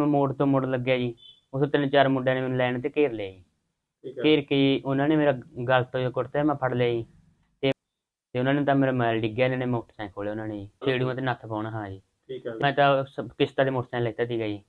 ਮੈਂ ਮੋੜ ਤੋਂ ਮੋੜ ਲੱਗਿਆ ਜੀ। ਉਸ ਤੋਂ ਤਿੰਨ ਚਾਰ ਮੁੰਡਿਆਂ ਨੇ ਮੈਨੂੰ ਲੈਣ ਤੇ ਘੇਰ ਲਿਆ ਜੀ। ਠੀਕ ਹੈ। ਘੇਰ ਕੇ ਜੀ ਉਹਨਾਂ ਨੇ ਮੇਰਾ ਗਲ ਤੋਂ ਕੁੜਤਾ ਮੈਂ ਫੜ ਲਿਆ ਜੀ। ਤੇ ਤੇ ਉਹਨਾਂ ਨੇ ਤਾਂ ਮੇਰਾ ਮੋਬਾਈਲ ਡਿੱਗਿਆ ਇਹਨਾਂ ਨੇ ਮੋਟਰਸਾਈਕਲ ਖੋਲਿਆ ਉਹਨਾਂ ਨੇ ਜੀ। ਛੇੜੂਆਂ ਤੇ ਨੱਥ ਪਾਉਣਾ ਹਾਂ ਜੀ। ਠੀਕ ਹੈ। ਮੈਂ ਤਾਂ ਸ- ਕਿਸ਼ਤਾਂ ਦੇ ਮੋਟਰਸਾਈਕਲ ਲੈਤਾ ਸੀਗਾ ਜੀ।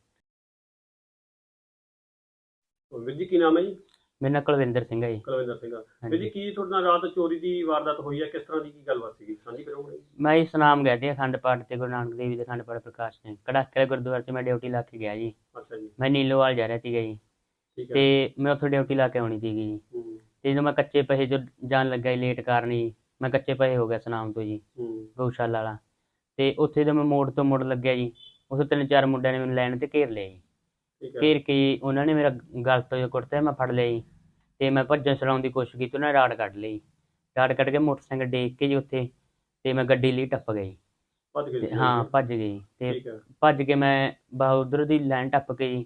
ਵੀਰ ਜੀ ਕੀ ਨਾਮ ਹੈ ਜੀ? ਮੇਰਾ ਨਾਂ ਕੁਲਵਿੰਦਰ ਸਿੰਘ ਹੈ ਜੀ। ਕੁਲਵਿੰਦਰ ਸਿੰਘ ਵੀਰ ਜੀ ਹਾਂਜੀ ਕੀ ਤੁਹਾਡੇ ਨਾਲ ਰਾਤ ਚੋਰੀ ਦੀ ਵਾਰਦਾਤ ਹੋਈ ਹੈ ਕਿਸ ਤਰ੍ਹਾਂ ਦੀ ਕੀ ਗੱਲਬਾਤ ਸੀਗੀ? ਸਾਂਝੀ ਕਰੋਗੇ ਮੈਂ ਜੀ ਸਨਾਮ ਗਿਆ ਸੀ ਅਖੰਡ ਪਾਠ ਤੇ ਗੁਰੂ ਨਾਨਕ ਦੇਵ ਜੀ ਦੇ ਅਖੰਡ ਪਾਠ ਪ੍ਰਕਾਸ਼ ਨੇ ਕੜਾਕੇ ਗੁਰਦੁਆਰੇ 'ਚ ਮੈਂ ਡਿਊਟੀ ਲਾ ਕੇ ਗਿਆ ਜੀ। ਅੱਛਾ ਜੀ। ਮੈਂ ਨੀਲੋਵਾਲ ਜਾ ਰਿਹਾ ਸੀਗਾ ਜੀ। ਠੀਕ ਹੈ ਤੇ ਮੈਂ ਉੱਥੇ ਡਿਊਟੀ ਲਾ ਕੇ ਆਉਣੀ ਸੀਗੀ ਜੀ। ਹੂੰ। ਤੇ ਜਦੋਂ ਮੈਂ ਕੱਚੇ ਪੈਸੇ ਜੋ ਜਾਣ ਲੱਗਾ ਜੀ ਲੇਟ ਕਰਨੀ ਮੈਂ ਕੱਚੇ ਪੈਸੇ ਹੋ ਗਿਆ ਸਨਾਮ ਤੋਂ ਜੀ। ਹੂੰ। ਗਊਸ਼ਾਲਾ ਵਾਲਾ। ਤੇ ਉੱਥੇ ਜਦੋਂ ਮੈਂ ਮੋੜ ਤੋਂ ਮੋੜ ਲੱਗਿਆ ਜੀ ਉਸ ਤੋਂ ਤਿੰਨ ਚਾਰ ਮੁੰਡਿਆਂ ਨੇ ਮੈਨੂੰ ਲੈਣ ਤੇ ਘੇਰ ਲਿਆ ਜੀ। ਘੇਰ ਕੇ ਜੀ ਉਹਨਾਂ ਨੇ ਮੇਰਾ ਗਲ ਤੋਂ ਕੁੜਤਾ ਮੈਂ ਫੜ ਲਿਆ ਜੀ। ਤੇ ਮੈਂ ਭੱਜਣ ਛਡਾਉਣ ਦੀ ਕੋਸ਼ਿਸ਼ ਕੀਤੀ ਉਹਨਾਂ ਨੇ ਰਾੜ ਕੱਢ ਲਈ। ਰਾੜ ਕੱਢ ਕੇ ਮੋਟਰਸਾਈਕਲ ਡੇਕ ਕੇ ਜੀ ਉੱਥੇ ਤੇ ਮੈਂ ਗੱਡੀ ਲਈ ਟੱਪ ਗਈ। ਭੱਜ ਗਏ ਤੇ ਸੀ। ਹਾਂ ਭੱਜ ਗਈ ਤੇ ਠੀਕ ਹੈ। ਭੱਜ ਕੇ ਮੈਂ ਬਾ ਉਧਰ ਦੀ ਲਾਈਨ ਟੱਪ ਕੇ ਜੀ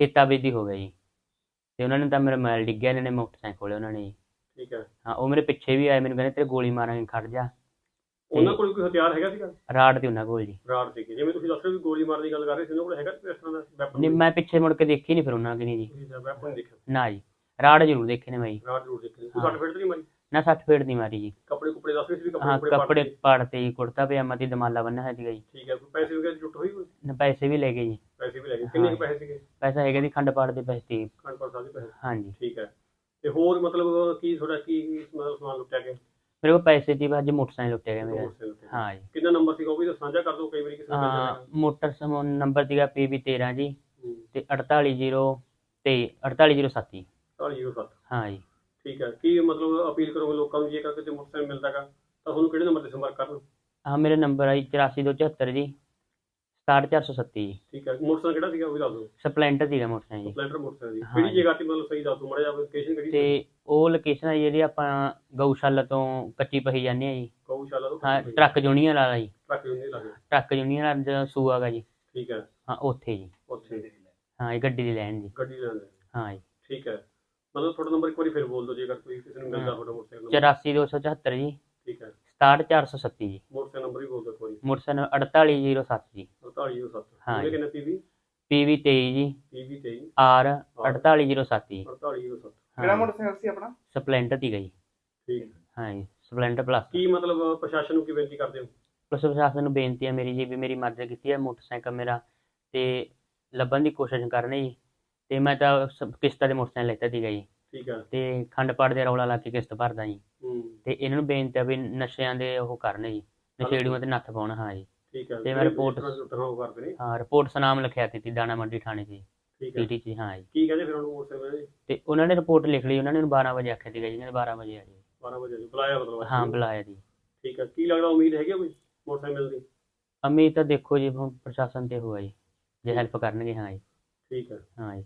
ਖੇਤਾਂ ਵਿੱਚ ਦੀ ਹੋ ਗਿਆ ਜੀ। ਤੇ ਉਹਨਾਂ ਨੇ ਤਾਂ ਮੇਰਾ ਮੋਬਾਈਲ ਡਿੱਗਿਆ ਇਹਨਾਂ ਨੇ ਮੋਟਰਸਾਈਕਲ ਖੋਲਿਆ ਉਹਨਾਂ ਨੇ ਜੀ। ਠੀਕ ਹੈ। ਹਾਂ ਉਹ ਮੇਰੇ ਪਿੱਛੇ ਵੀ ਆਏ ਮੈਨੂੰ ਕਹਿੰਦੇ ਤੇਰੇ ਗੋਲੀ ਮਾਰਾਂਗੇ ਖੜ ਜਾ। ਉਹਨਾਂ ਕੋਲ ਕੋਈ ਹਥਿਆਰ ਹੈਗਾ ਸੀਗਾ? ਰਾੜ ਤੇ ਉਹਨਾਂ ਕੋਲ ਜੀ। ਰਾੜ ਸੀ ਜਿਵੇਂ ਤੁਸੀਂ ਦੱਸ ਰਹੇ ਹੋ ਵੀ ਗੋਲੀ ਮਾਰਨ ਦੀ ਗੱਲ ਕਰ ਰਹੇ ਸੀ ਉਹਨਾਂ ਕੋਲ ਹੈਗਾ ਕੋਈ ਇਸ ਤਰ੍ਹਾਂ ਦਾ ਵੈਪਨ ਨਹੀਂ ਮੈਂ ਪਿੱਛੇ ਮੁੜ ਕੇ ਦੇਖੀ ਨਹੀਂ ਫਿਰ ਉਹਨਾਂ ਕਿ ਨਹੀਂ ਜੀ। ਵੈਪਨ ਦੇਖਿਆ। ਨਾ ਜੀ ਰਾੜ ਜ਼ਰੂਰ ਦੇਖੇ ਨੇ ਮੈਂ ਜੀ ਰਾੜ ਜ਼ਰੂਰ ਦੇਖੀ ਕੋਈ ਹਾਂ। ਸੱਟ ਫੇਟ ਤਾਂ ਨਹੀਂ ਮਾਰੀ? ਨਾ 60 ਫੇਟ ਦੀ ਮਾਰੀ ਜੀ। ਕੱਪੜੇ ਕੁਪੜੇ ਦੱਸ ਰਹੇ ਸੀ ਵੀ ਕੱਪੜੇ ਹਾਂ ਕੁਪੜੇ। ਪਾੜਤੇ ਜੀ ਕੁੜਤਾ ਪਜਾਮਾ ਤੇ ਦਮਾਲਾ ਬੰਨਿਆ ਸੀਗਾ ਜੀ। ਠੀਕ ਹੈ ਕੋਈ ਪੈਸੇ ਵਗੈਰਾ ਲੁੱਟ ਹੋਈ ਕੋਈ? ਨਾ ਪੈਸੇ ਵੀ ਲੈ ਗਏ ਜੀ। ਪੈਸੇ ਵੀ ਲੈ ਗਏ। ਕਿੰਨੇ ਕੁ ਹਾਂ। ਪੈਸੇ ਸੀਗੇ? ਪੈਸਾ ਹੈਗਾ ਦੀ ਖੰਡ ਪਾੜ ਦੇ ਪੈਸੇ ਸੀ ਖੰਡ ਸਾਲ ਦੇ ਪੈਸੇ। ਹਾਂਜੀ ਠੀਕ ਹੈ। ਤੇ ਹੋਰ ਮਤਲਬ ਕੀ ਤੁਹਾਡਾ ਕੀ ਮਤਲਬ ਸਮਾਨ ਲੁੱਟਿਆ ਗਿਆ? ਮੇਰੇ ਕੋਲ ਪੈਸੇ ਸੀ ਅੱਜ ਮੋਟਰਸਾਈਕਲ ਲੁੱਟਿਆ ਗਿਆ ਮੇਰਾ। ਹਾਂ ਜੀ। ਕਿੰਨਾ ਨੰਬਰ ਸੀਗਾ ਉਹ ਵੀ ਤਾਂ ਸਾਂਝਾ ਕਰ ਦਿਓ ਕਈ ਵਾਰੀ ਕਿਸੇ ਨੂੰ ਹਾਂ ਮੋਟਰ ਨੰਬਰ ਸੀਗਾ PB 13 ਜੀ ਤੇ 480 ਤੇ 48007 407 ਹਾਂ ਜੀ। ਠੀਕ ਹੈ। ਕੀ ਮਤਲਬ ਅਪੀਲ ਕਰੋਗੇ ਲੋਕਾਂ ਨੂੰ ਜੇਕਰ ਕਿਤੇ ਮੋਟਰਸਾਈਕਲ ਮਿਲਦਾਗਾ ਤਾਂ ਤੁਹਾਨੂੰ ਕਿਹੜੇ ਨੰਬਰ ਤੇ ਸੰਪਰਕ ਕਰਨ? ਹਾਂ ਮੇਰਾ ਨੰਬਰ ਹੈ 84274 ਜੀ। 67437 ਜੀ ਠੀਕ ਹੈ ਮੋਟਰਸਾਈਕਲ ਕਿਹੜਾ ਸੀਗਾ ਉਹ ਵੀ ਦੱਸ ਦਿਓ। ਸਪਲੈਂਡਰ ਸੀਗਾ ਮੋਟਰਸਾਈਕਲ ਜੀ। ਸਪਲੈਂਡਰ ਮੋਟਰਸਾਈਕਲ ਕਿਹੜੀ ਜੀ। ਜਗ੍ਹਾ ਤੇ ਮਤਲਬ ਸਹੀ ਦੱਸ ਦਿਓ ਮੜਾ ਜਾ ਲੋਕੇਸ਼ਨ ਕਿਹੜੀ ਤੇ ਉਹ ਲੋਕੇਸ਼ਨ ਹੈ ਜਿਹੜੀ ਆਪਾਂ ਗਊਸ਼ਾਲਾ ਤੋਂ ਕੱਚੀ ਪਹੀ ਜਾਂਦੇ ਆ ਜੀ। ਗਊਸ਼ਾਲਾ ਤੋਂ ਹਾਂ ਟਰੱਕ ਯੂਨੀਅਨ ਵਾਲਾ ਜੀ। ਟਰੱਕ ਲੱਗੇ ਟਰੱਕ ਯੂਨੀਅਨ ਵਾਲਾ ਜਿਹੜਾ ਸੂਆ ਗਾ ਜੀ। ਠੀਕ ਹੈ। ਹਾਂ ਉੱਥੇ ਜੀ। ਉੱਥੇ। ਹਾਂ ਇਹ ਗੱਡੀ ਦੀ ਲੈਣ ਜੀ। ਗੱਡੀ ਲੈਣ। ਦੇ ਹਾਂ ਜੀ। ਠੀਕ ਹੈ। ਮਤਲਬ ਤੁਹਾਡਾ ਨੰਬਰ ਇੱਕ ਵਾਰੀ ਫਿਰ ਬੋਲ ਦਿਓ ਜੇਕਰ ਕੋਈ ਕਿਸੇ ਨੂੰ ਮਿਲਦਾ। ਤੁਹਾਡਾ ਮੋਟਰਸਾਈਕਲ 84274 ਜੀ। ਠੀਕ ਹੈ। 67437 ਜੀ। ਮੋਟਰਸਾਈਕਲ ਨੰਬਰ ਵੀ ਬੋਲ ਦਿਓ ਇੱਕ ਵਾਰੀ। ਮੋਟਰਸਾਈਕਲ 4807 ਜੀ। 4807 ਹਾਂ ਉਹਦੇ ਜੀ। ਕਿੰਨੇ ਪੀਵੀ PV 23 ਜੀ। ਪੀਵੀ 23 R 4807 ਜੀ। 4807 ਕਿਹੜਾ ਹਾਂ ਮੋਟਰਸਾਈਕਲ ਸੀ ਆਪਣਾ? ਸਪਲੈਂਡਰ ਦੀ ਗਈ ਠੀਕ। ਹਾਂ ਜੀ ਸਪਲੈਂਡਰ ਪਲੱਸ। ਕੀ ਮਤਲਬ ਪ੍ਰਸ਼ਾਸਨ ਨੂੰ ਕੀ ਬੇਨਤੀ ਕਰਦੇ ਹੋ? ਪੁਲਿਸ ਪ੍ਰਸ਼ਾਸਨ ਨੂੰ ਬੇਨਤੀ ਹੈ ਮੇਰੀ ਜੀ ਵੀ ਮੇਰੀ ਮਦਦ ਕੀਤੀ ਹੈ ਮੋਟਰਸਾਈਕਲ ਮੇਰਾ ਤੇ ਲੱਭਣ ਦੀ ਕੋਸ਼ਿਸ਼ ਕਰਨੀ ਜੀ। ਤੇ ਮੈਂ ਤਾਂ ਸ- ਕਿਸ਼ਤਾਂ ਦੇ ਮੋਟਰਸਾਈਕਲ ਲੈਤਾ ਸੀਗਾ ਜੀ। ਠੀਕ ਹੈ। ਤੇ ਖੰਡ ਪਾੜ ਦੇ ਰੌਲਾ ਲਾ ਕੇ ਕਿਸ਼ਤ ਭਰਦਾ ਜੀ। ਹੂੰ। ਤੇ ਇਹਨਾਂ ਨੂੰ ਬੇਨਤੀ ਹੈ ਵੀ ਨਸ਼ਿਆਂ ਦੇ ਉਹ ਕਰਨ ਜੀ ਨਸ਼ੇੜੀਆਂ ਤੇ ਨੱਥ ਪਾਉਣ ਹਾਂ ਜੀ। ਠੀਕ ਹੈ ਤੇ ਮੈਂ ਰਿਪੋਰਟ- ਕਰਦੇ ਨੇ। ਹਾਂ ਰਿਪੋਰਟ ਸਨਾਮ ਲਿਖਿਆ ਦਿੱਤੀ ਦਾਣਾ ਮੰਡੀ ਥਾਣੇ 'ਚ ਠੀਕ ਹੈ ਪੀਟੀ 'ਚ ਹਾਂ ਜੀ। ਕੀ ਕਹਿੰਦੇ ਫਿਰ ਉਹਨੂੰ ਮੋਟਰਸਾਈਕਲ ਦੇ ਤੇ ਉਹਨਾਂ ਨੇ ਰਿਪੋਰਟ ਲਿਖ ਲਈ ਉਹਨਾਂ ਨੇ ਉਹਨੂੰ 12 ਵਜੇ ਆਖਿਆ ਸੀਗਾ ਜੀ ਇਹਨਾਂ ਨੇ 12 ਵਜੇ ਆ ਜੀ। 12 ਵਜੇ ਬੁਲਾਇਆ ਮਤਲਬ ਹਾਂ। ਬੁਲਾਇਆ ਜੀ। ਠੀਕ ਹੈ ਕੀ ਲੱਗਦਾ ਉਮੀਦ ਹੈਗੀ ਆ ਕੋਈ ਮੋਟਰਸਾਈਕਲ ਦੀ? ਅਮੀਰ ਤਾਂ ਦੇਖੋ ਜੀ ਹੁਣ ਪ੍ਰਸ਼ਾਸਨ ਤੇ ਹੋਇਆ ਜੀ ਜੇ ਹੈਲਪ ਕਰਨਗੇ ਹਾਂ ਜੀ। ਠੀਕ ਹੈ ਹਾਂ ਜੀ।